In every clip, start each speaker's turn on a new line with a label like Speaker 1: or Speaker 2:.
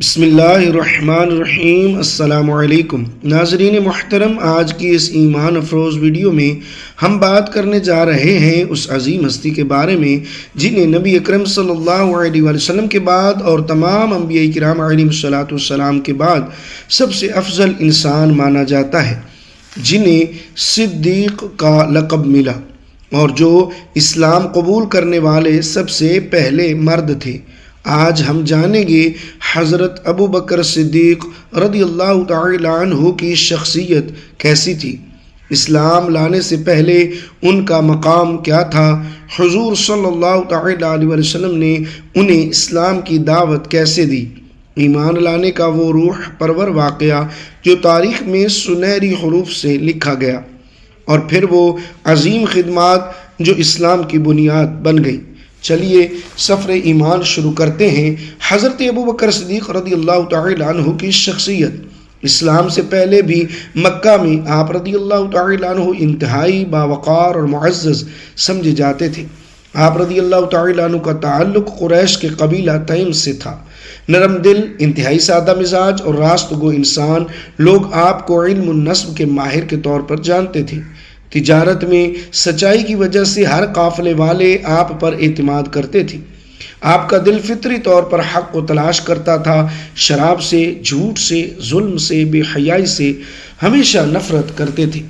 Speaker 1: بسم اللہ الرحمن الرحیم، السلام علیکم۔ ناظرین محترم، آج کی اس ایمان افروز ویڈیو میں ہم بات کرنے جا رہے ہیں اس عظیم ہستی کے بارے میں، جنہیں نبی اکرم صلی اللہ علیہ وسلم کے بعد اور تمام انبیاء کرام علیہ صلاۃ والسلام کے بعد سب سے افضل انسان مانا جاتا ہے، جنہیں صدیق کا لقب ملا اور جو اسلام قبول کرنے والے سب سے پہلے مرد تھے۔ آج ہم جانیں گے حضرت ابو بکر صدیق رضی اللہ تعالی عنہ کی شخصیت کیسی تھی۔ اسلام لانے سے پہلے ان کا مقام کیا تھا؟ حضور صلی اللہ تعالی علیہ وسلم نے انہیں اسلام کی دعوت کیسے دی؟ ایمان لانے کا وہ روح پرور واقعہ جو تاریخ میں سنہری حروف سے لکھا گیا اور پھر وہ عظیم خدمات جو اسلام کی بنیاد بن گئی۔ چلیے سفر ایمان شروع کرتے ہیں حضرت ابو بکر صدیق رضی اللہ تعالی عنہ کی شخصیت۔ اسلام سے پہلے بھی مکہ میں آپ رضی اللہ تعالی عنہ انتہائی باوقار اور معزز سمجھے جاتے تھے۔ آپ رضی اللہ تعالی عنہ کا تعلق قریش کے قبیلہ تیم سے تھا۔ نرم دل، انتہائی سادہ مزاج اور راست گو انسان لوگ آپ کو علم النصب کے ماہر کے طور پر جانتے تھے۔ تجارت میں سچائی کی وجہ سے ہر قافلے والے آپ پر اعتماد کرتے تھے۔ آپ کا دل فطری طور پر حق کو تلاش کرتا تھا، شراب سے، جھوٹ سے، ظلم سے، بے حیائی سے ہمیشہ نفرت کرتے تھے۔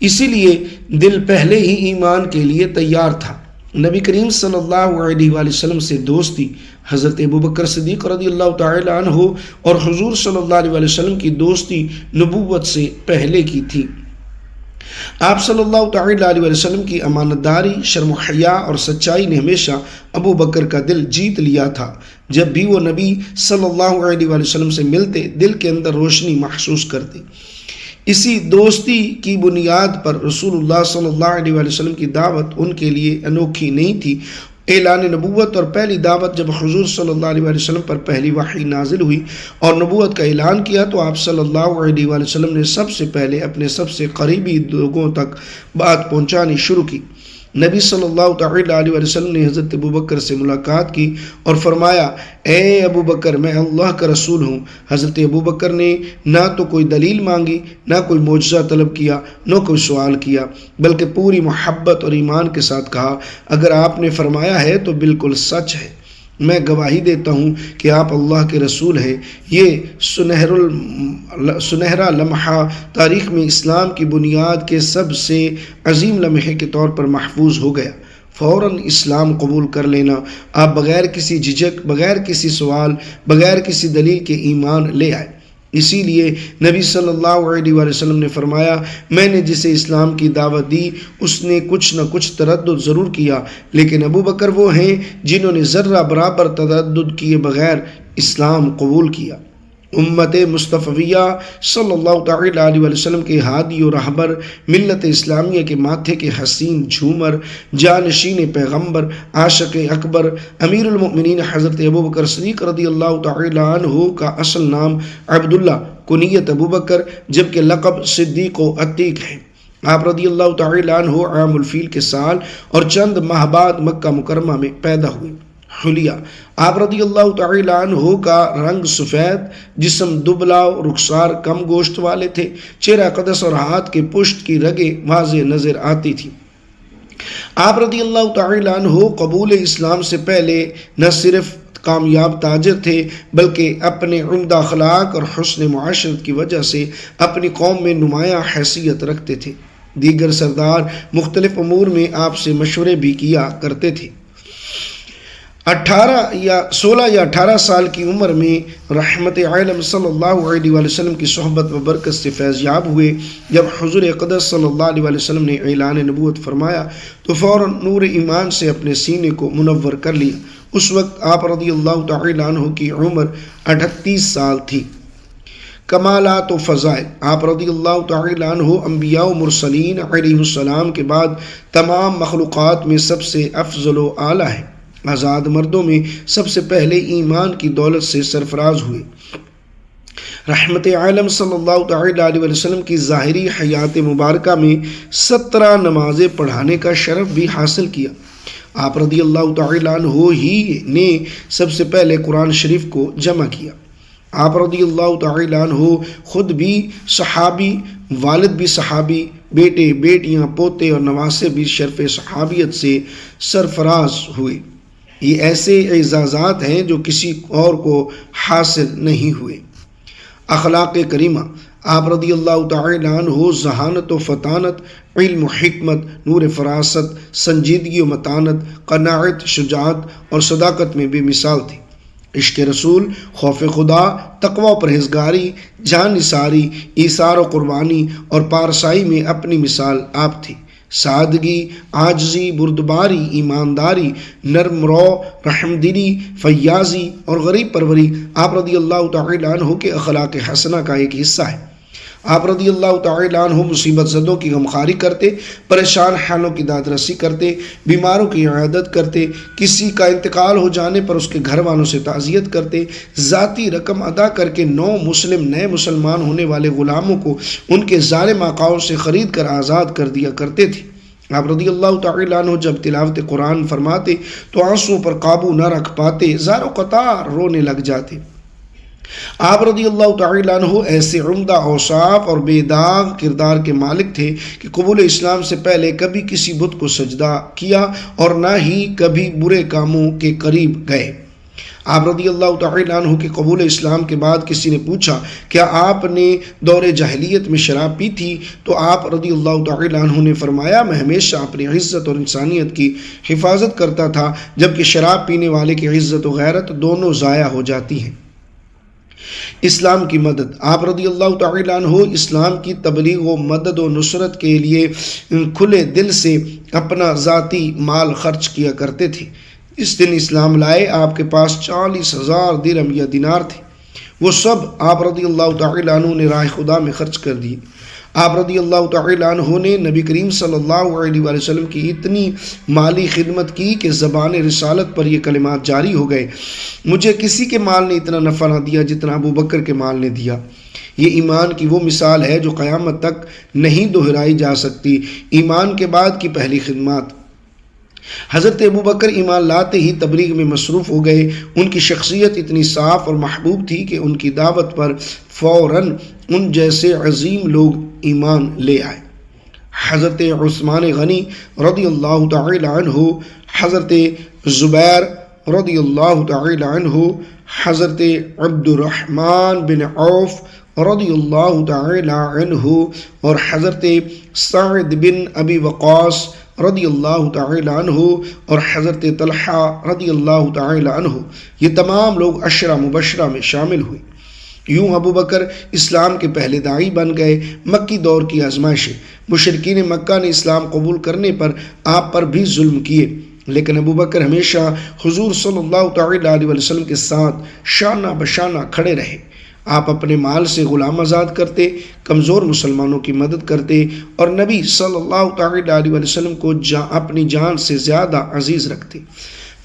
Speaker 1: اسی لیے دل پہلے ہی ایمان کے لیے تیار تھا۔ نبی کریم صلی اللہ علیہ وآلہ وسلم سے دوستی، حضرت ابو بکر صدیق رضی اللہ تعالی عنہ اور حضور صلی اللہ علیہ وآلہ وسلم کی دوستی نبوت سے پہلے کی تھی۔ آپ صلی اللہ تعالی علیہ وسلم کی امانت داری شرم و حیا اور سچائی نے ہمیشہ ابو بکر کا دل جیت لیا تھا۔ جب بھی وہ نبی صلی اللہ علیہ وسلم سے ملتے، دل کے اندر روشنی محسوس کرتے۔ اسی دوستی کی بنیاد پر رسول اللہ صلی اللہ علیہ وسلم کی دعوت ان کے لیے انوکھی نہیں تھی۔ اعلان نبوت اور پہلی دعوت جب حضور صلی اللہ علیہ وسلم پر پہلی وحی نازل ہوئی اور نبوت کا اعلان کیا تو آپ صلی اللہ علیہ وسلم نے سب سے پہلے اپنے سب سے قریبی لوگوں تک بات پہنچانی شروع کی۔ نبی صلی اللہ تعالی علیہ وسلم نے حضرت ابو بکر سے ملاقات کی اور فرمایا، اے ابو بکر، میں اللہ کا رسول ہوں۔ حضرت ابو بکر نے نہ تو کوئی دلیل مانگی، نہ کوئی معجزہ طلب کیا، نہ کوئی سوال کیا، بلکہ پوری محبت اور ایمان کے ساتھ کہا۔ اگر آپ نے فرمایا ہے تو بالکل سچ ہے۔ میں گواہی دیتا ہوں کہ آپ اللہ کے رسول ہیں۔ یہ سنہر سنہرا لمحہ تاریخ میں اسلام کی بنیاد کے سب سے عظیم لمحے کے طور پر محفوظ ہو گیا۔ فوراً اسلام قبول کر لینا۔ آپ بغیر کسی جھجک بغیر کسی سوال، بغیر کسی دلیل کے ایمان لے آئے۔ اسی لیے نبی صلی اللہ علیہ وسلم نے فرمایا، میں نے جسے اسلام کی دعوت دی، اس نے کچھ نہ کچھ تردد ضرور کیا۔ لیکن ابو بکر وہ ہیں جنہوں نے ذرہ برابر تردد کیے بغیر اسلام قبول کیا۔ امت مصطفیہ صلی اللہ تعالی علیہ وسلم کے ہادی و رہبر، ملت اسلامیہ کے ماتھے کے حسین جھومر، جانشین پیغمبر، عاشق اکبر، امیر المؤمنین حضرت ابو بکر صدیق رضی اللہ تعالی عنہ کا اصل نام عبداللہ، کنیت ابو بکر، جبکہ لقب صدیق و عتیق ہے۔ آپ رضی اللہ تعالی عنہ عام الفیل کے سال اور چند ماہ بعد مکہ مکرمہ میں پیدا ہوئے۔ حلیہ۔ آپ رضی اللہ تعالی عنہ کا رنگ سفید، جسم دبلا رخسار کم گوشت والے تھے۔ چہرہ قدس اور ہاتھ کے پشت کی رگیں واضح نظر آتی تھی آپ رضی اللہ تعالی عنہ قبول اسلام سے پہلے نہ صرف کامیاب تاجر تھے، بلکہ اپنے عمدہ اخلاق اور حسن معاشرت کی وجہ سے اپنی قوم میں نمایاں حیثیت رکھتے تھے۔ دیگر سردار مختلف امور میں آپ سے مشورے بھی کیا کرتے تھے۔ اٹھارہ یا سولہ یا اٹھارہ سال کی عمر میں رحمت عالم صلی اللہ علیہ وسلم کی صحبت و برکت سے فیض یاب ہوئے۔ جب حضور قدس صلی اللہ علیہ وسلم نے اعلان نبوت فرمایا، تو فوراً نور ایمان سے اپنے سینے کو منور کر لیا۔ اس وقت آپ رضی اللہ تعالی عنہ کی عمر اٹھتیس سال تھی۔ کمالات و فضائل۔ آپ رضی اللہ تعالی عنہ انبیاء و مرسلین علیہ السلام کے بعد تمام مخلوقات میں سب سے افضل و اعلیٰ ہے آزاد مردوں میں سب سے پہلے ایمان کی دولت سے سرفراز ہوئے۔ رحمت عالم صلی اللہ تعالی علیہ وسلم کی ظاہری حیات مبارکہ میں سترہ نمازیں پڑھانے کا شرف بھی حاصل کیا۔ آپ رضی اللہ تعالی عنہ ہی نے سب سے پہلے قرآن شریف کو جمع کیا۔ آپ رضی اللہ تعالیٰ عنہ خود بھی صحابی، والد بھی صحابی، بیٹے، بیٹیاں، پوتے اور نواسے بھی شرف صحابیت سے سرفراز ہوئے۔ یہ ایسے اعزازات ہیں جو کسی اور کو حاصل نہیں ہوئے۔ اخلاق کریمہ، آپ رضی اللہ تعالیٰ عنہ، ذہانت و فطانت، علم و حکمت، نور فراست، سنجیدگی و متانت، قناعت، شجاعت اور صداقت میں بے مثال تھی۔ عشق رسول، خوف خدا، تقوی و پرہیزگاری، جان نثاری ایثار و قربانی اور پارسائی میں اپنی مثال آپ تھی۔ سادگی آجزی بردباری، ایمانداری، نرم رو، رحم دلی، فیاضی اور غریب پروری آپ رضی اللہ تعالی عنہ کے اخلاق حسنہ کا ایک حصہ ہے۔ آپ رضی اللہ تعالیٰ عنہ مصیبت زدوں کی غمخاری کرتے، پریشان حالوں کی داد رسی کرتے، بیماروں کی عیادت کرتے، کسی کا انتقال ہو جانے پر اس کے گھر والوں سے تعزیت کرتے، ذاتی رقم ادا کر کے نو مسلم، نئے مسلمان ہونے والے غلاموں کو ان کے ظالم آقاؤں سے خرید کر آزاد کر دیا کرتے تھے۔ آپ رضی اللہ تعالیٰ عنہ جب تلاوت قرآن فرماتے تو آنسوں پر قابو نہ رکھ پاتے زار و قطار رونے لگ جاتے۔ آپ رضی اللہ تعالیٰ عنہ ایسے عمدہ اوصاف اور بے داغ کردار کے مالک تھے کہ قبول اسلام سے پہلے کبھی کسی بت کو سجدہ کیا اور نہ ہی کبھی برے کاموں کے قریب گئے۔ آپ رضی اللہ تعالیٰ عنہ کے قبول اسلام کے بعد کسی نے پوچھا، کیا آپ نے دور جہلیت میں شراب پی تھی؟ تو آپ رضی اللہ تعالیٰ عنہ نے فرمایا، میں ہمیشہ اپنی عزت اور انسانیت کی حفاظت کرتا تھا، جبکہ شراب پینے والے کی عزت و غیرت دونوں ضائع ہو جاتی ہیں۔ اسلام کی مدد۔ آپ رضی اللہ تعالیٰ عنہ اسلام کی تبلیغ و مدد و نصرت کے لیے کھلے دل سے اپنا ذاتی مال خرچ کیا کرتے تھے۔ اس دن اسلام لائے، آپ کے پاس چالیس ہزار درم یا دینار تھے۔ وہ سب آپ رضی اللہ تعالیٰ عنہ نے راہ خدا میں خرچ کر دیے آپ رضی اللہ تعالی عنہ نے نبی کریم صلی اللہ علیہ وآلہ وسلم کی اتنی مالی خدمت کی کہ زبان رسالت پر یہ کلمات جاری ہو گئے۔ مجھے کسی کے مال نے اتنا نفع نہ دیا جتنا ابو بکر کے مال نے دیا۔ یہ ایمان کی وہ مثال ہے جو قیامت تک نہیں دہرائی جا سکتی۔ ایمان کے بعد کی پہلی خدمات۔ حضرت ابو بکر ایمان لاتے ہی تبلیغ میں مصروف ہو گئے۔ ان کی شخصیت اتنی صاف اور محبوب تھی کہ ان کی دعوت پر فوراً ان جیسے عظیم لوگ ایمان لے آئے۔ حضرت عثمان غنی رضی اللہ تعالی عنہ، حضرت زبیر رضی اللہ تعالی عنہ، حضرت عبد الرحمن بن عوف رضی اللہ تعالی عنہ، اور حضرت سعد بن ابی وقاص رضی اللہ تعالی عنہ اور حضرت طلحہ رضی اللہ تعالی عنہ، یہ تمام لوگ عشرہ مبشرہ میں شامل ہوئے۔ یوں ابو بکر اسلام کے پہلے داعی بن گئے، مکی دور کی آزمائشیں۔ مشرقین مکہ نے اسلام قبول کرنے پر آپ پر بھی ظلم کیے۔ لیکن ابو بکر ہمیشہ حضور صلی اللہ تعالی علیہ وسلم کے ساتھ شانہ بشانہ کھڑے رہے۔ آپ اپنے مال سے غلام آزاد کرتے، کمزور مسلمانوں کی مدد کرتے اور نبی صلی اللہ تعالی علیہ وسلم کو جا اپنی جان سے زیادہ عزیز رکھتے۔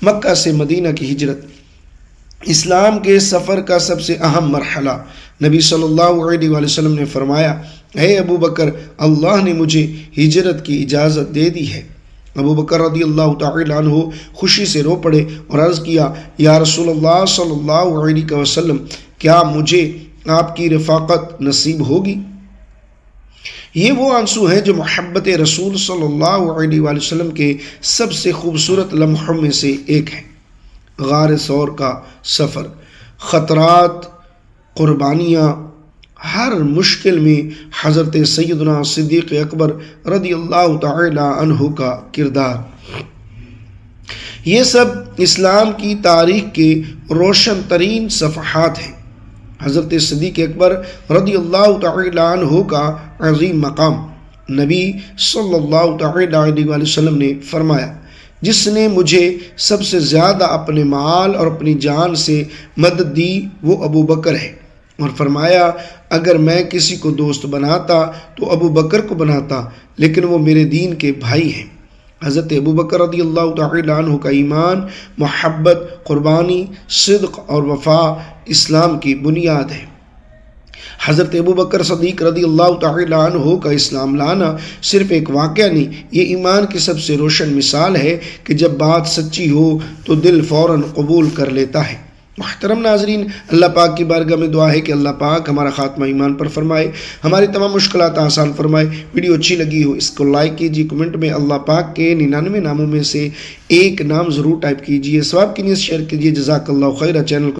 Speaker 1: مکہ سے مدینہ کی ہجرت۔ اسلام کے سفر کا سب سے اہم مرحلہ۔ نبی صلی اللہ علیہ وسلم نے فرمایا، اے ابو بکر، اللہ نے مجھے ہجرت کی اجازت دے دی ہے۔ ابو بکر رضی اللہ تعالی عنہ خوشی سے رو پڑے اور عرض کیا، یا رسول اللہ صلی اللہ علیہ وسلم کیا مجھے آپ کی رفاقت نصیب ہوگی؟ یہ وہ آنسو ہیں جو محبت رسول صلی اللہ علیہ وآلہ وسلم کے سب سے خوبصورت لمحوں میں سے ایک ہے غار سور کا سفر۔ خطرات، قربانیاں، ہر مشکل میں حضرت سیدنا صدیق اکبر رضی اللہ تعالی عنہ کا کردار۔ یہ سب اسلام کی تاریخ کے روشن ترین صفحات ہیں۔ حضرت صدیق اکبر رضی اللہ تعالی عنہ کا عظیم مقام نبی صلی اللہ تعالی علیہ وسلم نے فرمایا، جس نے مجھے سب سے زیادہ اپنے مال اور اپنی جان سے مدد دی، وہ ابو بکر ہے۔ اور فرمایا، اگر میں کسی کو دوست بناتا تو ابو بکر کو بناتا، لیکن وہ میرے دین کے بھائی ہیں۔ حضرت ابو بکر رضی اللہ تعالی عنہ کا ایمان، محبت، قربانی، صدق اور وفا اسلام کی بنیاد ہے۔ حضرت ابو بکر صدیق رضی اللہ تعالی عنہ کا اسلام لانا صرف ایک واقعہ نہیں، یہ ایمان کی سب سے روشن مثال ہے کہ جب بات سچی ہو تو دل فوراً قبول کر لیتا ہے۔ محترم ناظرین، اللہ پاک کی بارگاہ میں دعا ہے کہ اللہ پاک ہمارا خاتمہ ایمان پر فرمائے، ہماری تمام مشکلات آسان فرمائے۔ ویڈیو اچھی لگی ہو اس کو لائک کیجیے کمنٹ میں اللہ پاک کے ننانوے ناموں میں سے ایک نام ضرور ٹائپ کیجیے سواب کی نیز شیئر کیجیے جزاک اللہ خیرہ چینل کو